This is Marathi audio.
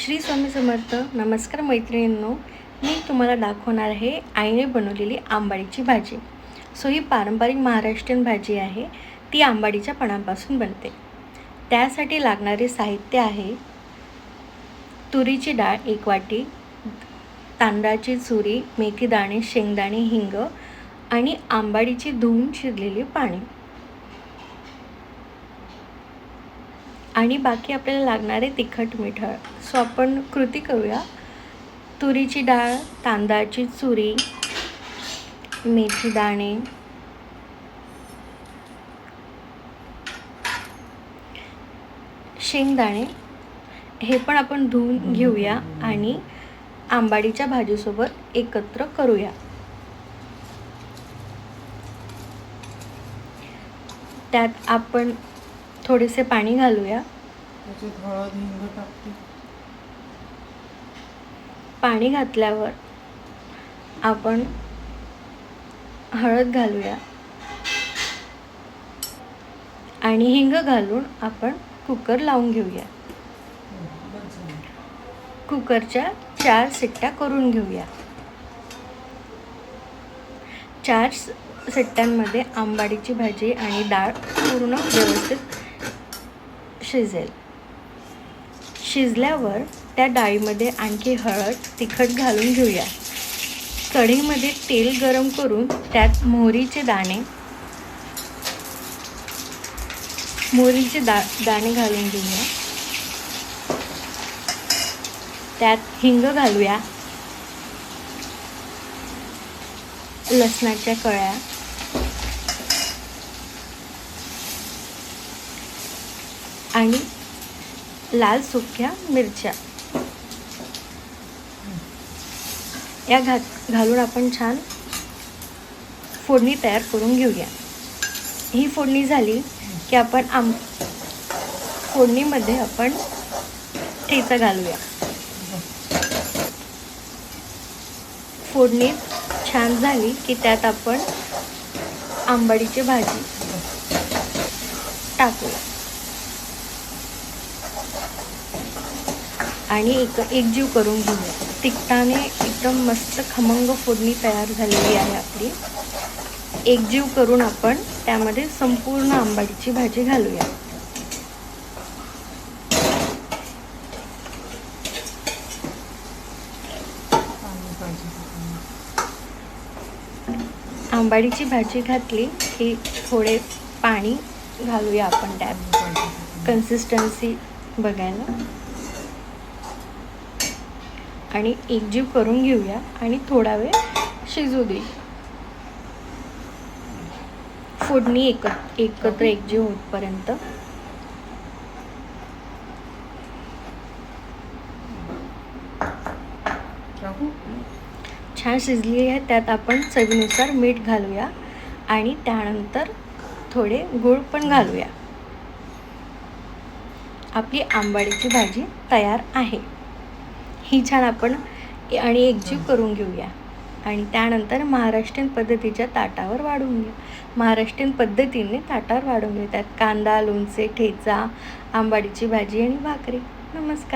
श्री स्वामी समर्थ. नमस्कार मैत्रिणींनो. मी तुम्हाला दाखवणार आहे आईने बनवलेली आंबाडीची भाजी. सो ही पारंपरिक महाराष्ट्रीयन भाजी आहे. ती आंबाडीच्या पानांपासून बनते. त्यासाठी लागणारे साहित्य आहे तुरीची डाळ एक वाटी तांदळाची चुरी मेथी दाणे शेंगदाणे हिंग आणि आंबाडीची धुवून शिरलेली पाणी. आणि बाकी आपल्याला लागणारे तिखट मीठ. सो आपण कृती करूया. तुरीची डाळ तांदळाची चुरी मेथी दाणे. शेंगदाणे हे पण आपण धुवून घेऊया आणि आंबाडीच्या भाजीसोबत एकत्र करूया. त्यात आपण थोडेसे पाणी घालूया. त्याच्यात हळद हिंग टाकते. पाणी घातल्यावर आपण हळद घालूया. आणि हिंग घालून आपण कुकर लावून घेऊया. कुकरच्या चार शिट्ट्या करून घेऊया. चार स- शिट्ट्यांमध्ये आंबाडीची भाजी आणि डाळ पूर्ण व्यवस्थित शिजेल. शिजल्यावर त्या डाळीमध्ये आणखी हळद तिखट घालून घेऊया. कढईमध्ये तेल गरम करून त्यात मोहरीचे दाणे मोहरीचे दा दाणे घालून घेऊया. त्यात हिंग घालूया. लसणाच्या कळ्या. आणि लाल सुक्या मिरच्या. या घात घालून आपण छान फोडणी तयार करून घेऊया. ही फोडणी झाली की आपण आम फोडणीमध्ये आपण ठेचा घालूया. फोडणी छान झाली की त्यात आपण आंबाडीची भाजी टाकूया. आणि एक एकजीव करून घेऊया तिखटाने एकदम मस्त खमंग फोडणी तयार झालेली आहे आपली. एकजीव करून आपण त्यामध्ये संपूर्ण आंबाडीची भाजी घालूया. आंबाडीची भाजी घातली की थोडे पाणी घालूया आपण त्यात. कन्सिस्टन्सी बघायला. आणि एकजीव करून घेऊया आणि थोडा वेळ शिजू दे फोडणी एक एकत्र एकजीव होतपर्यंत. छान शिजली आहे त्यात आपण चवीनुसार मीठ घालूया आणि त्यानंतर थोडे गूळ पण घालूया. आपली आंबाडीची भाजी तयार आहे. ही छान आपण आणि एकजीव करून घेऊया. आणि त्यानंतर महाराष्ट्रीयन पद्धतीच्या ताटावर वाढून घेऊ. महाराष्ट्रीयन पद्धतीने ताटावर वाढून घेऊ. त्यात कांदा लोणचे ठेचा आंबाडीची भाजी आणि भाकरी. नमस्कार.